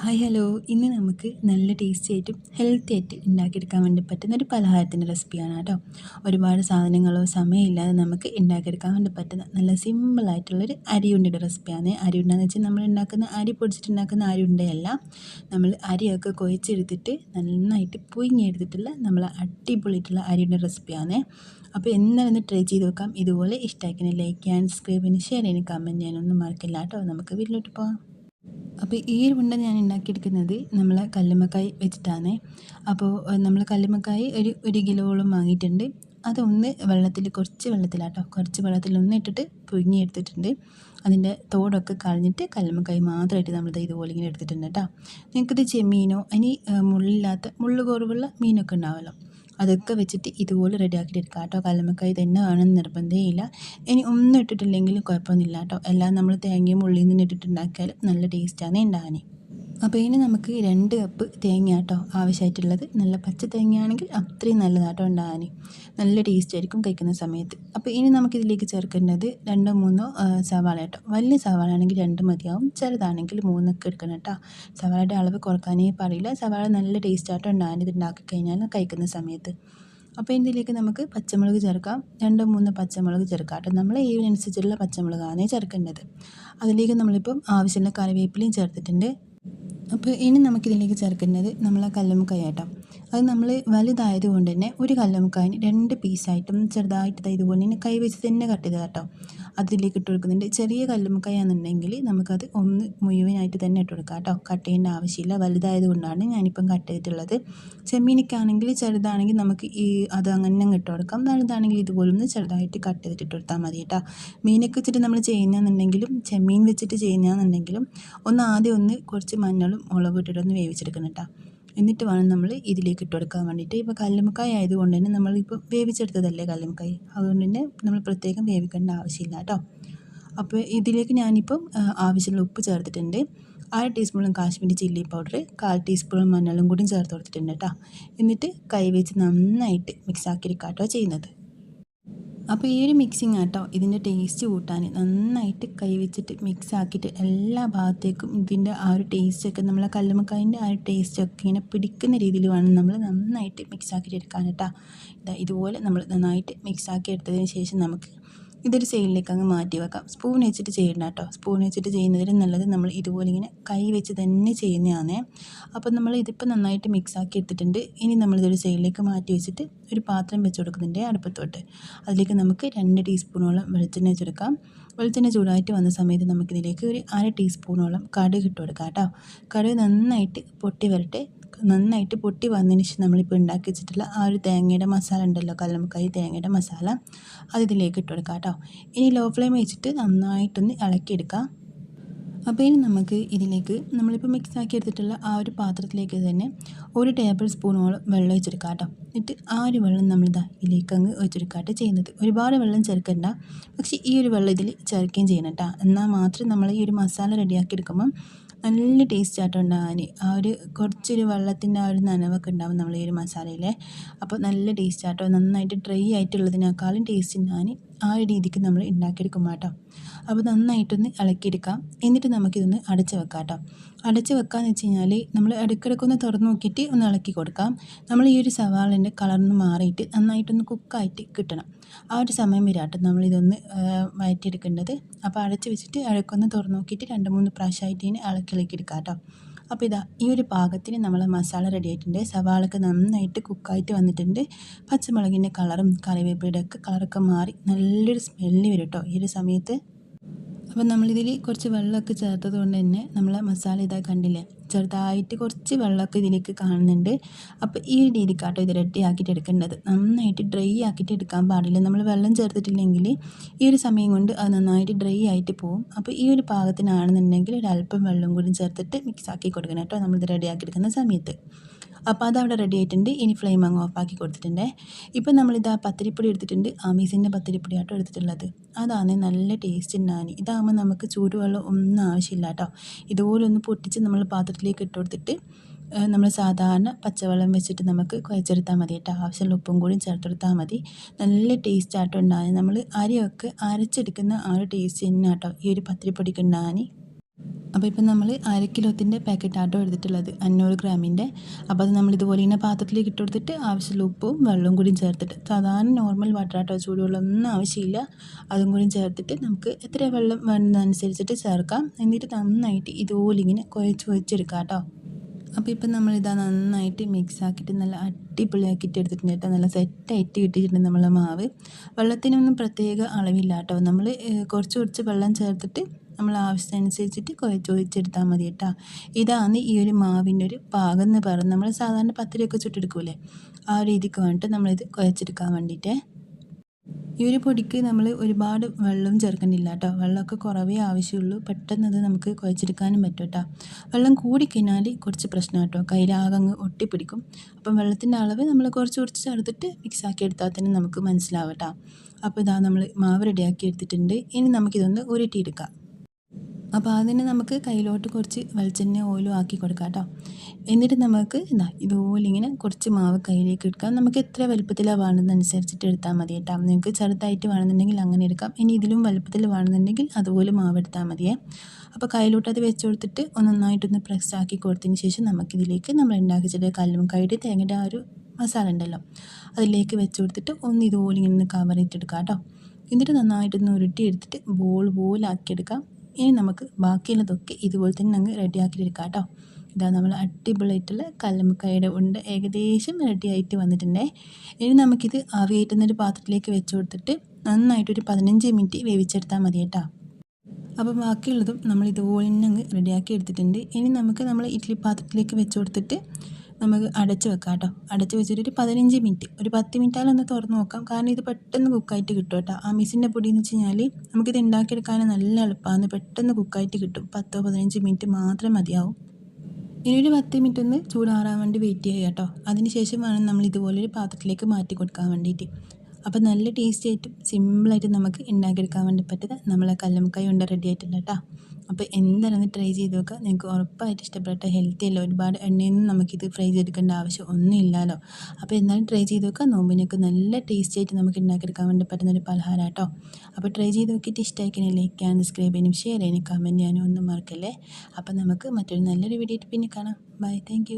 Hi hello. ഇന്ന് നമുക്ക് നല്ല ടേസ്റ്റി ആയിട്ടും ഹെൽത്തി ആയിട്ട് ഉണ്ടാക്കിയെടുക്കാൻ വേണ്ടി പറ്റുന്ന ഒരു പലഹാരത്തിന്റെ റെസിപ്പിയാണ് കേട്ടോ. ഒരുപാട് സാധനങ്ങളോ സമയമില്ലാതെ നമുക്ക് ഉണ്ടാക്കിയെടുക്കാൻ വേണ്ടി പറ്റുന്ന നല്ല സിമ്പിളായിട്ടുള്ളൊരു അരിയുണ്ടയുടെ റെസിപ്പിയാണ് അരി അരിയുണ്ടെന്ന് വെച്ചാൽ നമ്മൾ ഉണ്ടാക്കുന്ന അരി പൊടിച്ചിട്ടുണ്ടാക്കുന്ന അരിയുണ്ടയല്ല. നമ്മൾ അരിയൊക്കെ കുഴച്ചെടുത്തിട്ട് നന്നായിട്ട് പുഴുങ്ങിയെടുത്തിട്ടുള്ള നമ്മൾ അടിപൊളിയിട്ടുള്ള അരിയുടെ റെസിപ്പിയാണ് അപ്പോൾ എന്താണെന്ന് ട്രൈ ചെയ്ത് നോക്കാം. ഇതുപോലെ ഇഷ്ടമാക്കിന് ലൈക്ക് ചെയ്യാൻ സബ്സ്ക്രൈബ് ചെയ്യാൻ ഷെയർ ചെയ്യാൻ കമന്റ് ചെയ്യാനൊന്നും മറക്കില്ല കേട്ടോ. നമുക്ക് വീട്ടിലോട്ട് പോകാം. അപ്പോൾ ഈ ഒരു ഉണ്ട ഞാൻ ഉണ്ടാക്കിയെടുക്കുന്നത് നമ്മൾ കല്ലുമ്മക്കായ് വെച്ചിട്ടാണ്. അപ്പോൾ നമ്മൾ കല്ലുമ്മക്കായ് ഒരു ഒരു കിലോളം വാങ്ങിയിട്ടുണ്ട്. അതൊന്ന് വെള്ളത്തിൽ കുറച്ച് വെള്ളത്തിലാട്ടോ. കുറച്ച് വെള്ളത്തിൽ ഒന്ന് ഇട്ടിട്ട് പുഴുങ്ങിയെടുത്തിട്ടുണ്ട്. അതിന്റെ തോടൊക്കെ കളഞ്ഞിട്ട് കല്ലുമ്മക്കായ് മാത്രമായിട്ട് നമ്മൾ ഇതുപോലെ ഇങ്ങനെ എടുത്തിട്ടുണ്ട് കേട്ടോ. നിങ്ങൾക്കിത് ചെമ്മീനോ ഇനി മുള്ളില്ലാത്ത മുള്ളു കുറവുള്ള മീനൊക്കെ ഉണ്ടാവുമല്ലോ അതൊക്കെ വെച്ചിട്ട് ഇതുപോലെ റെഡിയാക്കിയിട്ട് എടുക്കാം കേട്ടോ. കല്ലുമ്മക്കായി തന്നെ വേണമെന്ന് നിർബന്ധമില്ല ഇനി ഒന്നും ഇട്ടിട്ടില്ലെങ്കിലും കുഴപ്പമൊന്നുമില്ല കേട്ടോ. എല്ലാം നമ്മൾ തേങ്ങയും ഉള്ളിയും നിന്ന് ഇട്ടിട്ടുണ്ടാക്കിയാലും നല്ല ടേസ്റ്റാണ് ഉണ്ടാകാൻ അപ്പോൾ ഇനി നമുക്ക് രണ്ട് കപ്പ് തേങ്ങ കേട്ടോ ആവശ്യമായിട്ടുള്ളത്. നല്ല പച്ച തേങ്ങയാണെങ്കിൽ അത്രയും നല്ലതാട്ടോ ഉണ്ടാകാൻ നല്ല ടേസ്റ്റ് ആയിരിക്കും കഴിക്കുന്ന സമയത്ത്. അപ്പോൾ ഇനി നമുക്കിതിലേക്ക് ചേർക്കേണ്ടത് രണ്ടോ മൂന്നോ സവാള കേട്ടോ വലിയ സവാള ആണെങ്കിൽ രണ്ട് മതിയാവും. ചെറുതാണെങ്കിൽ മൂന്നൊക്കെ എടുക്കണം കേട്ടോ സവാളയുടെ അളവ് കുറക്കാനേ പറയില്ല. സവാള നല്ല ടേസ്റ്റ് ആട്ടോ ഉണ്ടാകാൻ ഇത് ഉണ്ടാക്കി കഴിഞ്ഞാൽ കഴിക്കുന്ന സമയത്ത്. അപ്പോൾ ഇതിലേക്ക് നമുക്ക് പച്ചമുളക് ചേർക്കാം. രണ്ടോ മൂന്നോ പച്ചമുളക് ചേർക്കാം കേട്ടോ നമ്മൾ എരിവിനനുസരിച്ചുള്ള പച്ചമുളകാണ് ചേർക്കേണ്ടത്. അതിലേക്ക് നമ്മളിപ്പം ആവശ്യമുള്ള കറിവേപ്പിലയും ചേർത്തിട്ടുണ്ട്. അപ്പോൾ ഇനി നമുക്കിതിലേക്ക് ചേർക്കുന്നത് നമ്മളെ കല്ലുമ്മക്കായ കേട്ടോ അത് നമ്മൾ വലുതായത് കൊണ്ട് തന്നെ ഒരു കല്ലുമുക്കായന് രണ്ട് പീസായിട്ടും ചെറുതായിട്ട് ഇതുപോലെ തന്നെ കൈ വെച്ച് തന്നെ കട്ട് ചെയ്ത് കേട്ടോ അതിലേക്ക് ഇട്ട് കൊടുക്കുന്നുണ്ട്. ചെറിയ കല്ലുമുക്കായാണെന്നുണ്ടെങ്കിൽ നമുക്കത് ഒന്ന് മുഴുവനായിട്ട് തന്നെ ഇട്ട് കൊടുക്കാം കേട്ടോ കട്ട് ചെയ്യേണ്ട ആവശ്യമില്ല. വലുതായത് കൊണ്ടാണ് ഞാനിപ്പം കട്ട് ചെയ്തിട്ടുള്ളത്. ചെമ്മീനിക്കാണെങ്കിൽ ചെറുതാണെങ്കിൽ നമുക്ക് ഈ അത് അങ്ങനെ ഇട്ട് കൊടുക്കാം. വലുതാണെങ്കിൽ ഇതുപോലെ ഒന്ന് ചെറുതായിട്ട് കട്ട് ചെയ്തിട്ട് കൊടുത്താൽ മതി കേട്ടോ മീനൊക്കെ വെച്ചിട്ട് നമ്മൾ ചെയ്യുന്നതെന്നുണ്ടെങ്കിലും ചെമ്മീൻ വെച്ചിട്ട് ചെയ്യുന്നതെന്നുണ്ടെങ്കിലും ഒന്ന് ആദ്യം ഒന്ന് കുറച്ച് മഞ്ഞളും മുളകും ഇട്ടിട്ടൊന്ന് വേവിച്ചെടുക്കണം കേട്ടോ എന്നിട്ട് വേണം നമ്മൾ ഇതിലേക്ക് ഇട്ട് കൊടുക്കാൻ വേണ്ടിയിട്ട്. ഇപ്പോൾ കല്ലുമ്മക്കായ ആയതുകൊണ്ട് തന്നെ നമ്മളിപ്പോൾ വേവിച്ചെടുത്തതല്ലേ കല്ലുമ്മക്കായ? അതുകൊണ്ട് തന്നെ നമ്മൾ പ്രത്യേകം വേവിക്കേണ്ട ആവശ്യമില്ല കേട്ടോ. അപ്പോൾ ഇതിലേക്ക് ഞാനിപ്പം ആവശ്യമുള്ള ഉപ്പ് ചേർത്തിട്ടുണ്ട്. അര ടീസ്പൂണും കാശ്മീരി ചില്ലി പൗഡർ കാൽ ടീസ്പൂൺ മഞ്ഞളും കൂടി ചേർത്ത് കൊടുത്തിട്ടുണ്ട് കേട്ടോ. എന്നിട്ട് കൈ വെച്ച് നന്നായിട്ട് മിക്സ് ആക്കിയെടുക്കാം കേട്ടോ ചെയ്യുന്നത്. അപ്പോൾ ഈ ഒരു മിക്സിങ് ആട്ടോ ഇതിന്റെ ടേസ്റ്റ് കൂട്ടാൻ. നന്നായിട്ട് കൈവച്ചിട്ട് മിക്സ് ആക്കിയിട്ട് എല്ലാ ഭാഗത്തേക്കും ഇതിന്റെ ആ ഒരു ടേസ്റ്റൊക്കെ നമ്മളെ കല്ലുമക്കായിന്റെ ആ ഒരു ടേസ്റ്റൊക്കെ ഇങ്ങനെ പിടിക്കുന്ന രീതിയിൽ വേണം നമ്മൾ നന്നായിട്ട് മിക്സ് ആക്കിയിട്ട് എടുക്കാൻ കേട്ടോ. ഇതുപോലെ നമ്മൾ നന്നായിട്ട് മിക്സ് ആക്കി എടുത്തതിന് ശേഷം നമുക്ക് ഇതൊരു സൈഡിലേക്ക് അങ്ങ് മാറ്റി വെക്കാം. സ്പൂൺ വെച്ചിട്ട് ചെയ്യണ്ട കേട്ടോ സ്പൂൺ വെച്ചിട്ട് ചെയ്യുന്നതിലും നല്ലത് നമ്മൾ ഇതുപോലെ ഇങ്ങനെ കൈ വെച്ച് തന്നെ ചെയ്യുന്നതാണ്. അപ്പോൾ നമ്മൾ ഇതിപ്പോൾ നന്നായിട്ട് മിക്സ് ആക്കി എടുത്തിട്ടുണ്ട്. ഇനി നമ്മളിതൊരു സൈഡിലേക്ക് മാറ്റി വെച്ചിട്ട് ഒരു പാത്രം വെച്ച് കൊടുക്കുന്നുണ്ട് അടുപ്പത്തോട്ട്. അതിലേക്ക് നമുക്ക് രണ്ട് ടീസ്പൂണോളം വെളിച്ചെണ്ണ വെച്ചെടുക്കാം വെളിച്ചെണ്ണ ചൂടായിട്ട് വന്ന സമയത്ത് നമുക്കിതിലേക്ക് ഒരു അര ടീസ്പൂണോളം കടുക് ഇട്ട് കൊടുക്കാം കേട്ടോ കടുക് നന്നായിട്ട് പൊട്ടി വരട്ടെ. നന്നായിട്ട് പൊട്ടി വന്നതിന് ശേഷം നമ്മളിപ്പോൾ ഉണ്ടാക്കി വെച്ചിട്ടുള്ള ആ ഒരു തേങ്ങയുടെ മസാല ഉണ്ടല്ലോ കല്ലമ്മക്കായി തേങ്ങയുടെ മസാല. അത് ഇതിലേക്ക് ഇട്ട് കൊടുക്കാം കേട്ടോ. ഇനി ലോ ഫ്ലെയിം വെച്ചിട്ട് നന്നായിട്ടൊന്ന് ഇളക്കിയെടുക്കാം. അപ്പോൾ ഇനി നമുക്ക് ഇതിലേക്ക് നമ്മളിപ്പോൾ മിക്സ് ആക്കി എടുത്തിട്ടുള്ള ആ ഒരു പാത്രത്തിലേക്ക് തന്നെ ഒരു ടേബിൾ സ്പൂണോളം വെള്ളം ഒഴിച്ചെടുക്കാം കേട്ടോ. എന്നിട്ട് ആ ഒരു വെള്ളം നമ്മൾ നമ്മളിതാ ഇതിലേക്ക് അങ്ങ് ഒഴിച്ചെടുക്കാട്ട് ചെയ്യുന്നത്. ഒരുപാട് വെള്ളം ചേർക്കണ്ട. പക്ഷേ ഈ ഒരു വെള്ളം ഇതിൽ ചേർക്കുകയും ചെയ്യണം കേട്ടോ. എന്നാൽ മാത്രം നമ്മൾ ഈ ഒരു മസാല റെഡിയാക്കി എടുക്കുമ്പം നല്ല ടേസ്റ്റ് ആയിട്ട് ഉണ്ടാകാൻ ആ ഒരു കുറച്ചൊരു വെള്ളത്തിന്റെ ആ ഒരു നനവൊക്കെ ഉണ്ടാവും നമ്മൾ ഈ ഒരു മസാലയിൽ അപ്പോൾ നല്ല ടേസ്റ്റ് ആട്ടോ. നന്നായിട്ട് ഡ്രൈ ആയിട്ടുള്ളതിനേക്കാളും ടേസ്റ്റ് ഉണ്ടാകാൻ ആ രീതിക്ക് നമ്മൾ ഉണ്ടാക്കിയെടുക്കും കേട്ടോ. അപ്പോൾ നന്നായിട്ടൊന്ന് ഇളക്കിയെടുക്കാം. എന്നിട്ട് നമുക്കിതൊന്ന് അടച്ച് വെക്കാം കേട്ടോ. അടച്ച് വെക്കാമെന്ന് വെച്ച് കഴിഞ്ഞാൽ നമ്മൾ ഇടയ്ക്കിടയ്ക്കൊന്ന് തുറന്ന് നോക്കിയിട്ട് ഒന്ന് ഇളക്കി കൊടുക്കാം. നമ്മൾ ഈ ഒരു സവാളിന്റെ കളറിന് മാറിയിട്ട് നന്നായിട്ടൊന്ന് കുക്കായിട്ട് കിട്ടണം. ആ ഒരു സമയം വരാട്ടെ നമ്മളിതൊന്ന് വയറ്റിയെടുക്കേണ്ടത് അപ്പോൾ അടച്ച് വെച്ചിട്ട് ഇടയ്ക്കൊന്ന് തുറന്ന് നോക്കിയിട്ട് രണ്ട് മൂന്ന് പ്രാവശ്യമായിട്ട് ഇതിനെ ഇളക്കി ഇളക്കി എടുക്കാം കേട്ടോ. അപ്പോൾ ഇതാ ഈ ഒരു പാകത്തിന് നമ്മൾ മസാല റെഡി ആയിട്ടുണ്ട്. സവാളൊക്കെ നന്നായിട്ട് കുക്കായിട്ട് വന്നിട്ടുണ്ട്. പച്ചമുളകിന്റെ കളറും കറിവേപ്പിലയുടെ ഒക്കെ കളറൊക്കെ മാറി നല്ലൊരു സ്മെല്ല് വരും കേട്ടോ ഈ ഒരു സമയത്ത്. അപ്പം നമ്മളിതിൽ കുറച്ച് വെള്ളമൊക്കെ ചേർത്തത് കൊണ്ട് തന്നെ നമ്മൾ മസാല ഇതാ കണ്ടില്ലേ? ചെറുതായിട്ട് കുറച്ച് വെള്ളമൊക്കെ ഇതിലേക്ക് കാണുന്നുണ്ട്. അപ്പോൾ ഈ രീതിക്കാട്ടോ ഇത് റെഡി ആക്കിയിട്ട് എടുക്കേണ്ടത്. നന്നായിട്ട് ഡ്രൈ ആക്കിയിട്ട് എടുക്കാൻ പാടില്ല. നമ്മൾ വെള്ളം ചേർത്തിട്ടില്ലെങ്കിൽ ഈ ഒരു സമയം കൊണ്ട് അത് നന്നായിട്ട് ഡ്രൈ ആയിട്ട് പോകും അപ്പോൾ ഈ ഒരു പാകത്തിനാണെന്നുണ്ടെങ്കിൽ അല്പം വെള്ളം കൂടി ചേർത്തിട്ട് മിക്സ് ആക്കി കൊടുക്കണം കേട്ടോ. നമ്മളിത് റെഡി ആക്കി എടുക്കുന്ന സമയത്ത്. അപ്പോൾ അതവിടെ റെഡി ആയിട്ടുണ്ട്. ഇനി ഫ്ലെയിം അങ്ങ് ആക്കി കൊടുത്തിട്ടുണ്ട്. ഇപ്പം നമ്മളിത് പത്തിരിപ്പൊടി എടുത്തിട്ടുണ്ട്. ആമീസിന്റെ പത്തിരിപ്പൊടി എടുത്തിട്ടുള്ളത്. അതാണ് നല്ല ടേസ്റ്റ് നാനി. ഇതാകുമ്പോൾ നമുക്ക് ചൂടുവെള്ളം ഒന്നും ആവശ്യമില്ല കേട്ടോ ഇതുപോലെ ഒന്ന് പൊട്ടിച്ച് നമ്മൾ പാത്രത്തിലേക്ക് ഇട്ട് കൊടുത്തിട്ട് നമ്മൾ സാധാരണ പച്ചവെള്ളം വെച്ചിട്ട് നമുക്ക് കുഴച്ചെടുത്താൽ മതി കേട്ടോ ആവശ്യമുള്ള ഉപ്പും കൂടി ചേർത്തെടുത്താൽ മതി. നല്ല ടേസ്റ്റ് ആട്ടോ നമ്മൾ അരിയൊക്കെ അരച്ചെടുക്കുന്ന ആ ഒരു ടേസ്റ്റ് തന്നെ കേട്ടോ ഈ ഒരു പത്തിരിപ്പൊടിക്ക് ഉണ്ടാകാൻ അപ്പോൾ ഇപ്പം നമ്മൾ അര കിലോത്തിന്റെ പാക്കറ്റ് ആട്ടോ എടുത്തിട്ടുള്ളത് അഞ്ഞൂറ് ഗ്രാമിന്റെ. അപ്പോൾ അത് നമ്മൾ ഇതുപോലെ ഇങ്ങനെ പാത്രത്തിലേക്ക് ഇട്ട് കൊടുത്തിട്ട് ആവശ്യമുള്ള ഉപ്പും വെള്ളവും കൂടി ചേർത്തിട്ട് സാധാരണ നോർമൽ വാട്ടർ ആട്ടോ ചൂടുവെള്ളമൊന്നും ആവശ്യമില്ല. അതും കൂടി ചേർത്തിട്ട് നമുക്ക് എത്ര വെള്ളം വേണ്ടതനുസരിച്ചിട്ട് ചേർക്കാം. എന്നിട്ട് നന്നായിട്ട് ഇതുപോലെ ഇങ്ങനെ കുഴച്ച് കുഴച്ചെടുക്കാം കേട്ടോ. അപ്പോൾ ഇപ്പം നമ്മളിതാ നന്നായിട്ട് മിക്സ് ആക്കിയിട്ട് നല്ല അടിപൊളിയാക്കിയിട്ട് എടുത്തിട്ടുണ്ട് കേട്ടോ. നല്ല സെറ്റായിട്ട് കിട്ടിയിട്ടുണ്ട് നമ്മളെ മാവ്. വെള്ളത്തിനൊന്നും പ്രത്യേക അളവില്ല കേട്ടോ. നമ്മൾ കുറച്ച് കുറച്ച് വെള്ളം ചേർത്തിട്ട് നമ്മൾ ആവശ്യത്തിനനുസരിച്ചിട്ട് കുഴച്ച് ഒഴിച്ചെടുത്താൽ മതി കേട്ടോ ഇതാണ് ഈ ഒരു മാവിന്റെ ഒരു പാകം എന്ന് പറയുന്നത്. നമ്മൾ സാധാരണ പത്തിരിയൊക്കെ ചുട്ടെടുക്കൂലേ? ആ രീതിക്ക് വേണ്ടിയിട്ട് നമ്മളിത് കുഴച്ചെടുക്കാൻ വേണ്ടിയിട്ട് ഈ ഒരു പൊടിക്ക് നമ്മൾ ഒരുപാട് വെള്ളം ചേർക്കണ്ടില്ല കേട്ടോ വെള്ളമൊക്കെ കുറവേ ആവശ്യമുള്ളൂ. പെട്ടെന്ന് അത് നമുക്ക് കുഴച്ചെടുക്കാനും പറ്റും കേട്ടോ വെള്ളം കൂടിക്കഴിഞ്ഞാൽ കുറച്ച് പ്രശ്നം കേട്ടോ കയ്യിലാകങ്ങ് ഒട്ടിപ്പിടിക്കും. അപ്പം വെള്ളത്തിന്റെ അളവ് നമ്മൾ കുറച്ച് കുറച്ച് ചേർത്തിട്ട് മിക്സാക്കി എടുത്താൽ തന്നെ നമുക്ക് മനസ്സിലാവട്ടോ അപ്പോൾ ഇതാ നമ്മൾ മാവ് റെഡിയാക്കി എടുത്തിട്ടുണ്ട്. ഇനി നമുക്കിതൊന്ന് ഉരുട്ടിയെടുക്കാം. അപ്പോൾ അതിന് നമുക്ക് കയ്യിലോട്ട് കുറച്ച് വെളിച്ചെണ്ണ ഓയിലും ആക്കി കൊടുക്കാം കേട്ടോ. എന്നിട്ട് നമുക്ക് എന്താ ഇതുപോലെ ഇങ്ങനെ കുറച്ച് മാവ് കയ്യിലേക്ക് എടുക്കാം. നമുക്ക് എത്ര വലുപ്പത്തിലാണ് വേണമെന്നനുസരിച്ചിട്ട് എടുത്താൽ മതി കേട്ടോ. നിങ്ങൾക്ക് ചെറുതായിട്ട് വേണമെന്നുണ്ടെങ്കിൽ അങ്ങനെ എടുക്കാം. ഇനി ഇതിലും വലുപ്പത്തിൽ വേണമെന്നുണ്ടെങ്കിൽ അതുപോലെ മാവ് എടുത്താൽ മതിയേ. അപ്പോൾ കയ്യിലോട്ട് അത് വെച്ച് കൊടുത്തിട്ട് നന്നായിട്ടൊന്ന് പ്രസ് ആക്കി കൊടുത്തതിന് ശേഷം നമുക്കിതിലേക്ക് നമ്മൾ ഉണ്ടാക്കി ചെറിയ കല്ലും കൈയുടെ തേങ്ങയുടെ ആ ഒരു മസാല ഉണ്ടല്ലോ അതിലേക്ക് വെച്ച് കൊടുത്തിട്ട് ഒന്ന് ഇതുപോലെ ഇങ്ങനെ കവർ ചെയ്തെടുക്കാം കേട്ടോ. എന്നിട്ട് നന്നായിട്ടൊന്ന് ഉരുട്ടി എടുത്തിട്ട് ബോൾ പോലെ ആക്കിയെടുക്കാം. ഇനി നമുക്ക് ബാക്കിയുള്ളതൊക്കെ ഇതുപോലെ തന്നെ അങ്ങ് റെഡിയാക്കി എടുക്കാം കേട്ടോ ഇതാ നമ്മൾ അടിപൊളിയായിട്ടുള്ള കല്ലുമ്മക്കായുടെ ഉണ്ട്. ഏകദേശം റെഡി ആയിട്ട് വന്നിട്ടുണ്ടേ. ഇനി നമുക്കിത് ആവിയേറ്റുന്നൊരു പാത്രത്തിലേക്ക് വെച്ച് കൊടുത്തിട്ട് നന്നായിട്ടൊരു പതിനഞ്ച് മിനിറ്റ് വേവിച്ചെടുത്താൽ മതി കേട്ടോ. അപ്പോൾ ബാക്കിയുള്ളതും നമ്മൾ ഇതുപോലെ തന്നെ അങ്ങ് റെഡിയാക്കി എടുത്തിട്ടുണ്ട്. ഇനി നമുക്ക് നമ്മൾ ഇഡ്ഡലി പാത്രത്തിലേക്ക് വെച്ച് കൊടുത്തിട്ട് നമുക്ക് അടച്ച് വെക്കാം കേട്ടോ. അടച്ച് വെച്ചിട്ട് ഒരു പതിനഞ്ച് മിനിറ്റ് ഒരു പത്ത് മിനിറ്റാലൊന്ന് തുറന്ന് നോക്കാം. കാരണം ഇത് പെട്ടെന്ന് കുക്കായിട്ട് കിട്ടും കേട്ടോ. ആ മിസ്സിന്റെ പൊടി എന്ന് വെച്ച് കഴിഞ്ഞാൽ നമുക്കിത് ഉണ്ടാക്കിയെടുക്കാൻ നല്ല എളുപ്പമാണ് പെട്ടെന്ന് കുക്കായിട്ട് കിട്ടും. പത്തോ പതിനഞ്ച് മിനിറ്റ് മാത്രം മതിയാവും. ഇനി ഒരു പത്ത് മിനിറ്റ് ഒന്ന് ചൂടാറാൻ വേണ്ടി വെയിറ്റ് ചെയ്യുക കേട്ടോ. അതിന് ശേഷം വേണം നമ്മൾ ഇതുപോലൊരു പാത്രത്തിലേക്ക് മാറ്റി കൊടുക്കാൻ വേണ്ടിയിട്ട്. അപ്പോൾ നല്ല ടേസ്റ്റി ആയിട്ടും സിമ്പിളായിട്ട് നമുക്ക് ഉണ്ടാക്കിയെടുക്കാൻ വേണ്ടി പറ്റുന്ന നമ്മളെ കല്ലുമക്കായ ഉണ്ട് റെഡി ആയിട്ടുണ്ട് കേട്ടോ അപ്പോൾ എന്തായാലും ഒന്ന് ട്രൈ ചെയ്ത് നോക്കുക നിങ്ങൾക്ക് ഉറപ്പായിട്ട് ഇഷ്ടപ്പെട്ട ഹെൽത്തി അല്ല ഒരുപാട് എണ്ണയൊന്നും നമുക്കിത് ഫ്രൈ ചെയ്തെടുക്കേണ്ട ആവശ്യം ഒന്നും ഇല്ലല്ലോ അപ്പോൾ എന്നാലും ട്രൈ ചെയ്ത് നോക്കുക നോമ്പിനൊക്കെ നല്ല ടേസ്റ്റി ആയിട്ട് നമുക്ക് ഉണ്ടാക്കിയെടുക്കാൻ വേണ്ടി പറ്റുന്ന ഒരു പലഹാരം കേട്ടോ അപ്പോൾ ട്രൈ ചെയ്ത് നോക്കിയിട്ട് ഇഷ്ടമായിക്കണേ ലൈക്ക് ചെയ്യാനും സബ്സ്ക്രൈബ് ചെയ്യാനും ഷെയർ ചെയ്യാനും കമന്റ് ചെയ്യാനും ഒന്നും മറക്കല്ലേ. അപ്പോൾ നമുക്ക് മറ്റൊരു നല്ലൊരു വീഡിയോ പിന്നെ കാണാം. Bye thank